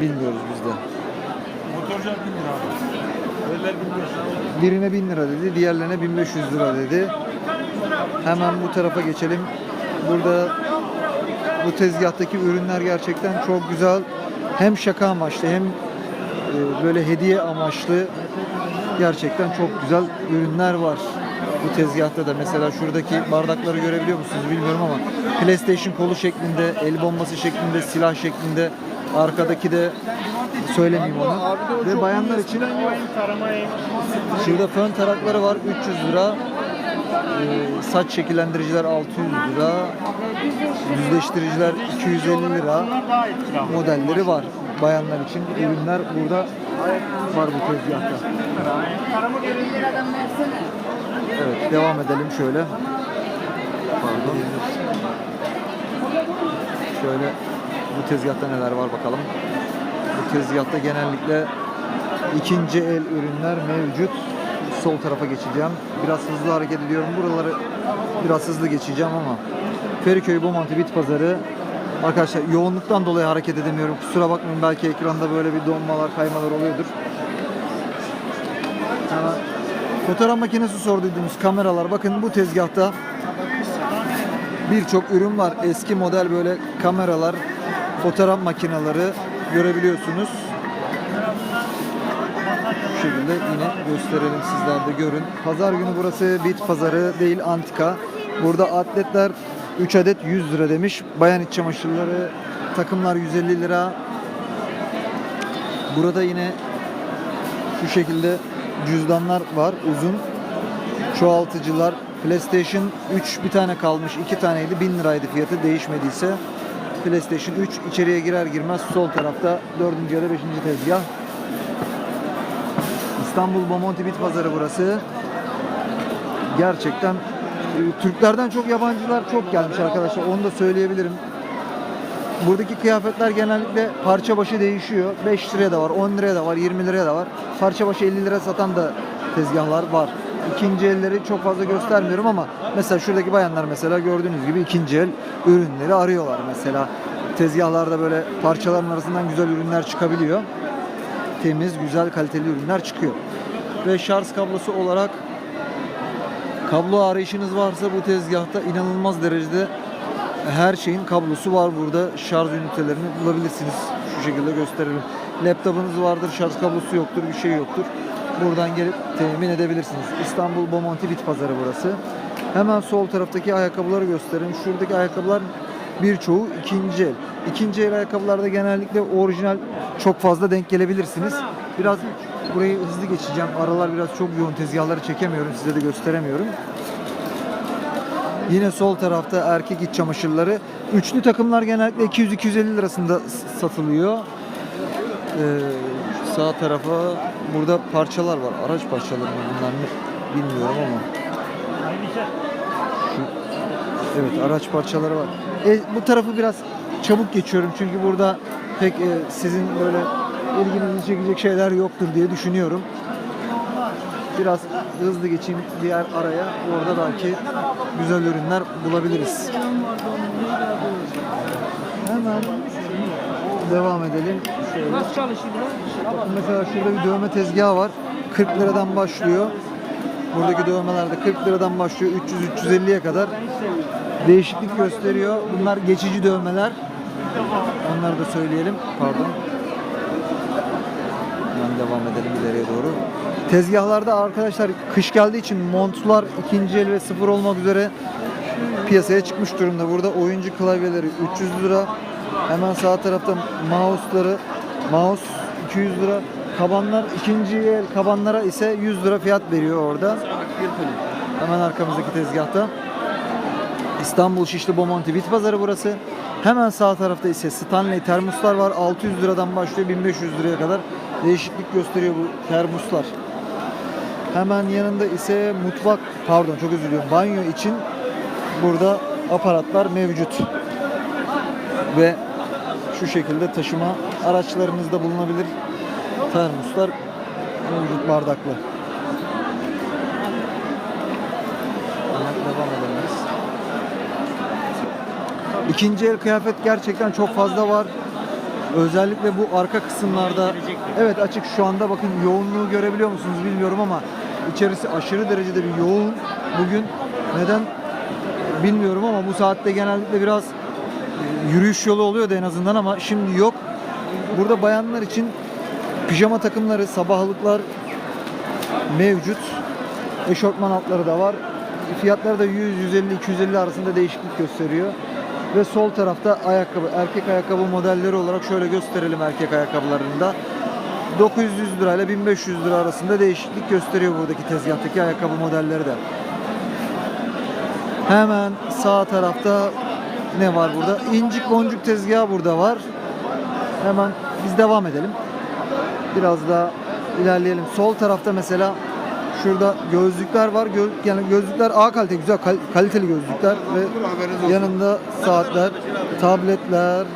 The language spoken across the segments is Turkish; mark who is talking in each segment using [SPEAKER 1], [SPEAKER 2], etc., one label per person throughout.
[SPEAKER 1] Bilmiyoruz biz de.
[SPEAKER 2] Motorcular 1000 lira abi. Evler 1500 lira.
[SPEAKER 1] Birine 1000 lira dedi, diğerlerine 1500 lira dedi. Hemen bu tarafa geçelim. Burada bu tezgahtaki ürünler gerçekten çok güzel. Hem şaka amaçlı hem e, böyle hediye amaçlı gerçekten çok güzel ürünler var. Bu tezgahta da mesela şuradaki bardakları görebiliyor musunuz bilmiyorum ama PlayStation kolu şeklinde, el bombası şeklinde, silah şeklinde, arkadaki de söylemeyeyim onu. Ve bayanlar için Şurada fön tarakları var 300 lira. Ee, saç şekillendiriciler 600 lira. Düzleştiriciler 250 lira. Modelleri var. Bayanlar için ürünler burada var bu tezgahta. Evet devam edelim şöyle. Pardon. Şöyle bu tezgahta neler var bakalım. Bu tezgahta genellikle ikinci el ürünler mevcut. Sol tarafa geçeceğim. Biraz hızlı hareket ediyorum. Buraları biraz hızlı geçeceğim ama Feriköy Bomonti Bit Pazarı Arkadaşlar yoğunluktan dolayı hareket edemiyorum. Kusura bakmayın belki ekranda böyle bir donmalar, kaymalar oluyordur. Hemen fotoğraf makinesi sorduydunuz kameralar. Bakın bu tezgahta birçok ürün var. Eski model böyle kameralar, fotoğraf makineleri görebiliyorsunuz. Bu şekilde yine gösterelim sizler de görün. Pazar günü burası bit pazarı değil antika. Burada atletler 3 adet 100 lira demiş. Bayan iç çamaşırları takımlar 150 lira. Burada yine şu şekilde cüzdanlar var uzun. Çoğaltıcılar PlayStation 3 bir tane kalmış. 2 taneydi 1000 liraydı fiyatı değişmediyse. PlayStation 3 içeriye girer girmez sol tarafta 4. ya da 5. tezgah. İstanbul Bomonti Bit Pazarı burası. Gerçekten e, Türklerden çok yabancılar çok gelmiş arkadaşlar. Onu da söyleyebilirim. Buradaki kıyafetler genellikle parça başı değişiyor. 5 liraya da var, 10 liraya da var, 20 liraya da var. Parça başı 50 lira satan da tezgahlar var. İkinci elleri çok fazla göstermiyorum ama mesela şuradaki bayanlar mesela gördüğünüz gibi ikinci el ürünleri arıyorlar mesela. Tezgahlarda böyle parçaların arasından güzel ürünler çıkabiliyor temiz, güzel, kaliteli ürünler çıkıyor. Ve şarj kablosu olarak kablo arayışınız varsa bu tezgahta inanılmaz derecede her şeyin kablosu var burada. Şarj ünitelerini bulabilirsiniz. Şu şekilde gösterelim. Laptopunuz vardır, şarj kablosu yoktur, bir şey yoktur. Buradan gelip temin edebilirsiniz. İstanbul Bomonti Bit Pazarı burası. Hemen sol taraftaki ayakkabıları göstereyim. Şuradaki ayakkabılar birçoğu ikinci el. İkinci el ayakkabılarda genellikle orijinal çok fazla denk gelebilirsiniz. Biraz burayı hızlı geçeceğim. Aralar biraz çok yoğun tezgahları çekemiyorum. Size de gösteremiyorum. Yine sol tarafta erkek iç çamaşırları. Üçlü takımlar genellikle 200-250 lirasında satılıyor. Ee, sağ tarafa burada parçalar var. Araç parçaları mı bunlar mı bilmiyorum ama. Şu, evet araç parçaları var. E, bu tarafı biraz çabuk geçiyorum çünkü burada pek e, sizin böyle ilginizi çekecek şeyler yoktur diye düşünüyorum. Biraz hızlı geçeyim diğer araya. Orada belki güzel ürünler bulabiliriz. Hemen devam edelim. Şöyle. Bakın mesela şurada bir dövme tezgahı var. 40 liradan başlıyor. Buradaki dövmelerde 40 liradan başlıyor 300-350'ye kadar değişiklik gösteriyor. Bunlar geçici dövmeler. Onları da söyleyelim. Pardon. Hemen devam edelim ileriye doğru. Tezgahlarda arkadaşlar kış geldiği için montlar ikinci el ve sıfır olmak üzere piyasaya çıkmış durumda. Burada oyuncu klavyeleri 300 lira. Hemen sağ tarafta mouse'ları mouse 200 lira. Kabanlar ikinci el kabanlara ise 100 lira fiyat veriyor orada. Hemen arkamızdaki tezgahta. İstanbul Şişli Bomonti Bit Pazarı burası. Hemen sağ tarafta ise Stanley termoslar var. 600 liradan başlıyor 1500 liraya kadar değişiklik gösteriyor bu termoslar. Hemen yanında ise mutfak, pardon çok özür diliyorum, banyo için burada aparatlar mevcut. Ve şu şekilde taşıma araçlarınızda bulunabilir termoslar mevcut bardaklı. Devam. İkinci el kıyafet gerçekten çok fazla var. Özellikle bu arka kısımlarda evet açık şu anda bakın yoğunluğu görebiliyor musunuz bilmiyorum ama içerisi aşırı derecede bir yoğun. Bugün neden bilmiyorum ama bu saatte genellikle biraz yürüyüş yolu oluyordu en azından ama şimdi yok. Burada bayanlar için pijama takımları, sabahlıklar mevcut. Eşortman altları da var. Fiyatları da 100, 150, 250 arasında değişiklik gösteriyor. Ve sol tarafta ayakkabı, erkek ayakkabı modelleri olarak şöyle gösterelim erkek ayakkabılarında. 900 lirayla 1500 lira arasında değişiklik gösteriyor buradaki tezgahtaki ayakkabı modelleri de. Hemen sağ tarafta ne var burada? İncik boncuk tezgahı burada var. Hemen biz devam edelim. Biraz daha ilerleyelim. Sol tarafta mesela şurada gözlükler var. Gö- yani gözlükler A kalite güzel kal- kaliteli gözlükler ve yanında saatler, tabletler,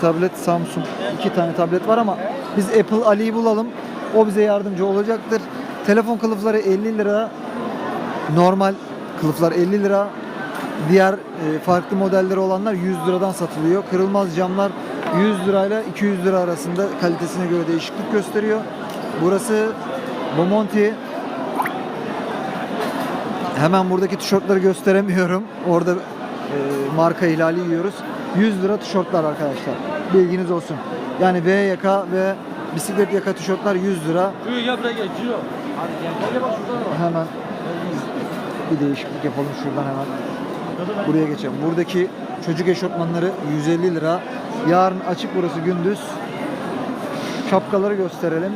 [SPEAKER 1] tablet Samsung iki tane tablet var ama biz Apple Ali'yi bulalım. O bize yardımcı olacaktır. Telefon kılıfları 50 lira. Normal kılıflar 50 lira. Diğer e, farklı modelleri olanlar 100 liradan satılıyor. Kırılmaz camlar 100 lirayla 200 lira arasında kalitesine göre değişiklik gösteriyor. Burası Bomonti. Hemen buradaki tişörtleri gösteremiyorum. Orada e, marka ihlali yiyoruz. 100 lira tişörtler arkadaşlar. Bilginiz olsun. Yani V yaka ve bisiklet yaka tişörtler 100 lira. Hemen bir değişiklik yapalım şuradan hemen. Buraya geçelim. Buradaki çocuk eşofmanları 150 lira. Yarın açık burası gündüz. Şapkaları gösterelim.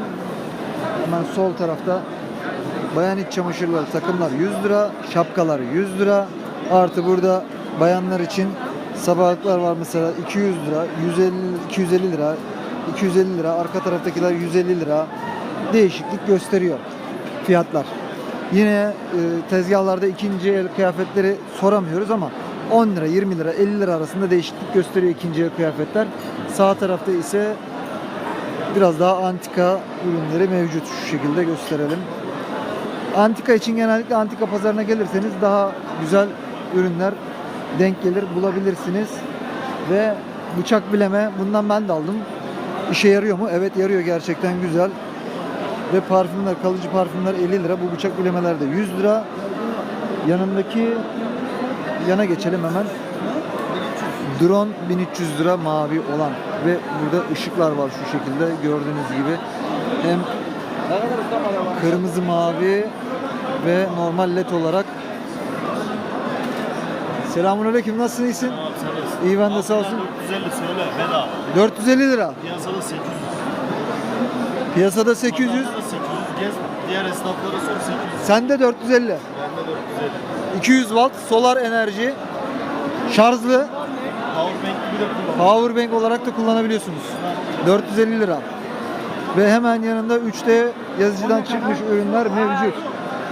[SPEAKER 1] Hemen sol tarafta bayan iç çamaşırları takımlar 100 lira, şapkalar 100 lira. Artı burada bayanlar için sabahlıklar var mesela 200 lira, 150 250 lira, 250 lira. Arka taraftakiler 150 lira. Değişiklik gösteriyor fiyatlar. Yine e, tezgahlarda ikinci el kıyafetleri soramıyoruz ama 10 lira, 20 lira, 50 lira arasında değişiklik gösteriyor ikinci el kıyafetler. Sağ tarafta ise biraz daha antika ürünleri mevcut şu şekilde gösterelim. Antika için genellikle antika pazarına gelirseniz daha güzel ürünler denk gelir bulabilirsiniz. Ve bıçak bileme bundan ben de aldım. İşe yarıyor mu? Evet yarıyor gerçekten güzel. Ve parfümler, kalıcı parfümler 50 lira. Bu bıçak bilemeler de 100 lira. Yanındaki yana geçelim hemen. Drone 1300 lira mavi olan ve burada ışıklar var şu şekilde gördüğünüz gibi. Hem kırmızı mavi ve normal led olarak. Selamünaleyküm nasılsın iyisin? İyi ben de sağ olsun.
[SPEAKER 3] 450 söyle bedava.
[SPEAKER 1] 450 lira.
[SPEAKER 3] Piyasada 800.
[SPEAKER 1] Piyasada 800.
[SPEAKER 3] diğer esnaflara sor 800.
[SPEAKER 1] Sende 450.
[SPEAKER 3] Bende 450.
[SPEAKER 1] 200 watt solar enerji. Şarjlı.
[SPEAKER 3] Powerbank gibi de kullan.
[SPEAKER 1] Powerbank olarak da kullanabiliyorsunuz. 450 lira. Ve hemen yanında 3D yazıcıdan çıkmış ürünler mevcut.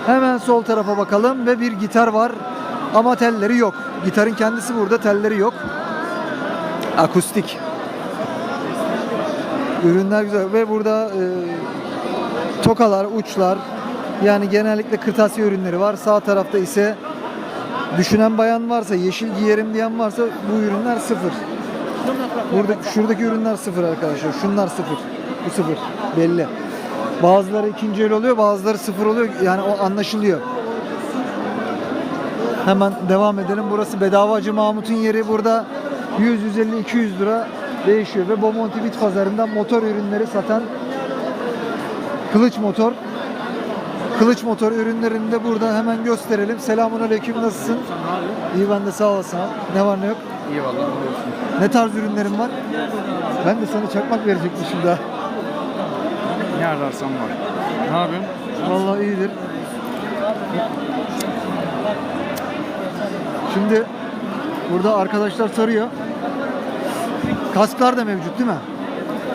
[SPEAKER 1] Hemen sol tarafa bakalım ve bir gitar var ama telleri yok. Gitarın kendisi burada, telleri yok. Akustik. Ürünler güzel ve burada e, tokalar, uçlar yani genellikle kırtasiye ürünleri var. Sağ tarafta ise düşünen bayan varsa, yeşil giyerim diyen varsa bu ürünler sıfır. Burada şuradaki ürünler sıfır arkadaşlar. Şunlar sıfır. Bu sıfır. Belli. Bazıları ikinci el oluyor, bazıları sıfır oluyor. Yani o anlaşılıyor. Hemen devam edelim. Burası Bedavacı Mahmut'un yeri. Burada 100, 150, 200 lira değişiyor ve Bomonti Bit Pazarı'nda motor ürünleri satan Kılıç Motor Kılıç Motor ürünlerini de burada hemen gösterelim. Selamun Aleyküm nasılsın? İyi ben de sağ olasın. Ne var ne yok?
[SPEAKER 2] İyi vallahi.
[SPEAKER 1] Ne tarz ürünlerin var? Ben de sana çakmak verecekmişim daha.
[SPEAKER 2] Ne ararsan var. Ne yapıyorsun?
[SPEAKER 1] Vallahi iyidir. Şimdi burada arkadaşlar soruyor. Kasklar da mevcut değil mi?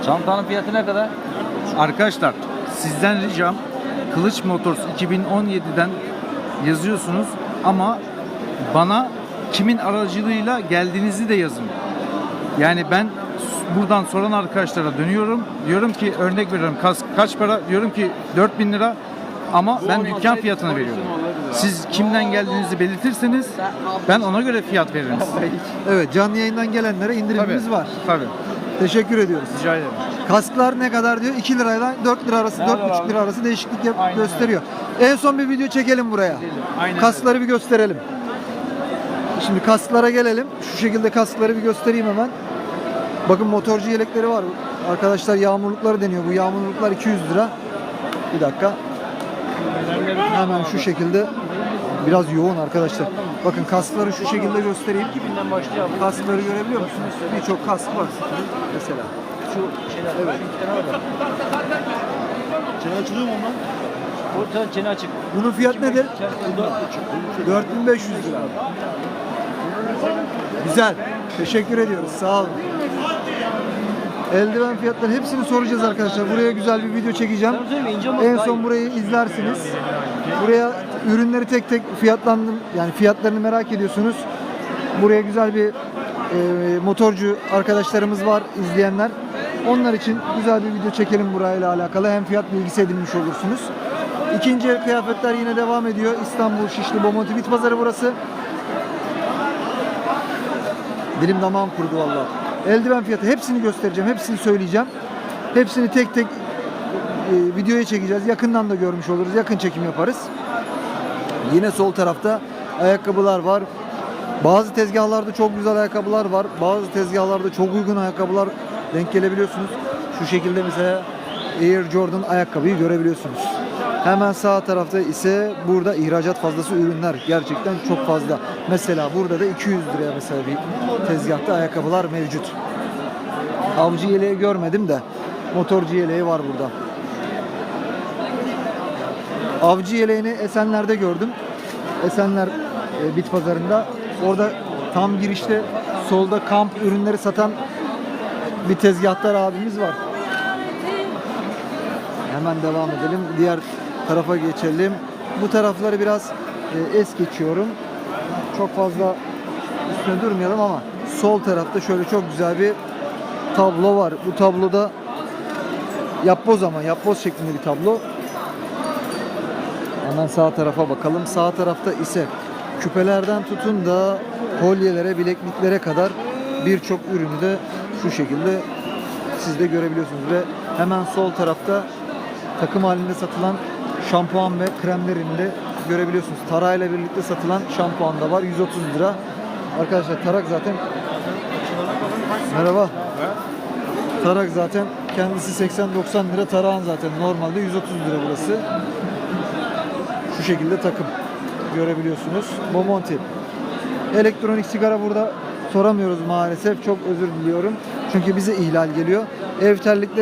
[SPEAKER 4] Çantanın fiyatı ne kadar? Arkadaşlar sizden ricam Kılıç Motors 2017'den yazıyorsunuz ama bana kimin aracılığıyla geldiğinizi de yazın. Yani ben buradan soran arkadaşlara dönüyorum. Diyorum ki örnek veriyorum kask kaç para? Diyorum ki 4000 lira ama ben dükkan fiyatını veriyorum. Siz kimden geldiğinizi belirtirseniz ben ona göre fiyat veririm size.
[SPEAKER 1] Evet canlı yayından gelenlere indirimimiz var.
[SPEAKER 4] Tabii.
[SPEAKER 1] Teşekkür ediyoruz.
[SPEAKER 4] Rica ederim.
[SPEAKER 1] Kasklar ne kadar diyor? 2 lirayla 4 lira arası,
[SPEAKER 4] Ne
[SPEAKER 1] 4,5
[SPEAKER 4] kadar
[SPEAKER 1] lira arası değişiklik yap-
[SPEAKER 4] Aynen
[SPEAKER 1] gösteriyor. En son bir video çekelim buraya.
[SPEAKER 4] Aynen
[SPEAKER 1] Kaskları bir gösterelim. Şimdi kasklara gelelim. Şu şekilde kaskları bir göstereyim hemen. Bakın motorcu yelekleri var. Arkadaşlar yağmurlukları deniyor. Bu yağmurluklar 200 lira. Bir dakika. Hemen şu şekilde biraz yoğun arkadaşlar. Bakın kaskları şu şekilde göstereyim.
[SPEAKER 2] 2000'den başlıyor abi.
[SPEAKER 1] Kaskları görebiliyor musunuz? Birçok kask var. Mesela.
[SPEAKER 2] Şu şeyler. Evet. Bir tane var da.
[SPEAKER 3] Çene açılıyor mu ondan?
[SPEAKER 2] Orta çene açık.
[SPEAKER 1] Bunun fiyat nedir?
[SPEAKER 2] Bu dört buçuk.
[SPEAKER 1] 4500 lira. Güzel. Teşekkür ediyoruz. Sağ olun. Eldiven fiyatları hepsini soracağız arkadaşlar. Buraya güzel bir video çekeceğim. En son burayı izlersiniz. Buraya ürünleri tek tek fiyatlandım yani fiyatlarını merak ediyorsunuz. Buraya güzel bir e, motorcu arkadaşlarımız var izleyenler. Onlar için güzel bir video çekelim burayla alakalı. Hem fiyat bilgisi edinmiş olursunuz. İkinci el kıyafetler yine devam ediyor. İstanbul Şişli Bomonti Bit Pazarı burası. Dilim damağım kurudu valla. Eldiven fiyatı hepsini göstereceğim. Hepsini söyleyeceğim. Hepsini tek tek e, videoya çekeceğiz. Yakından da görmüş oluruz. Yakın çekim yaparız. Yine sol tarafta ayakkabılar var. Bazı tezgahlarda çok güzel ayakkabılar var. Bazı tezgahlarda çok uygun ayakkabılar denk gelebiliyorsunuz. Şu şekilde mesela Air Jordan ayakkabıyı görebiliyorsunuz. Hemen sağ tarafta ise burada ihracat fazlası ürünler gerçekten çok fazla. Mesela burada da 200 liraya mesela bir tezgahta ayakkabılar mevcut. Avcı yeleği görmedim de motorcu yeleği var burada. Avcı yeleğini Esenler'de gördüm. Esenler e, bit pazarında. Orada tam girişte solda kamp ürünleri satan bir tezgahtar abimiz var. Hemen devam edelim. Diğer tarafa geçelim. Bu tarafları biraz e, es geçiyorum. Çok fazla üstüne durmayalım ama sol tarafta şöyle çok güzel bir tablo var. Bu tabloda yapboz ama yapboz şeklinde bir tablo. Hemen sağ tarafa bakalım. Sağ tarafta ise küpelerden tutun da kolyelere, bilekliklere kadar birçok ürünü de şu şekilde siz de görebiliyorsunuz ve hemen sol tarafta takım halinde satılan şampuan ve kremlerini de görebiliyorsunuz. Tarayla birlikte satılan şampuan da var 130 lira. Arkadaşlar tarak zaten Merhaba. Tarak zaten kendisi 80-90 lira tarağın zaten normalde 130 lira burası. Şu şekilde takım görebiliyorsunuz. Bomonti. Elektronik sigara burada soramıyoruz maalesef. Çok özür diliyorum. Çünkü bize ihlal geliyor. Ev terlikleri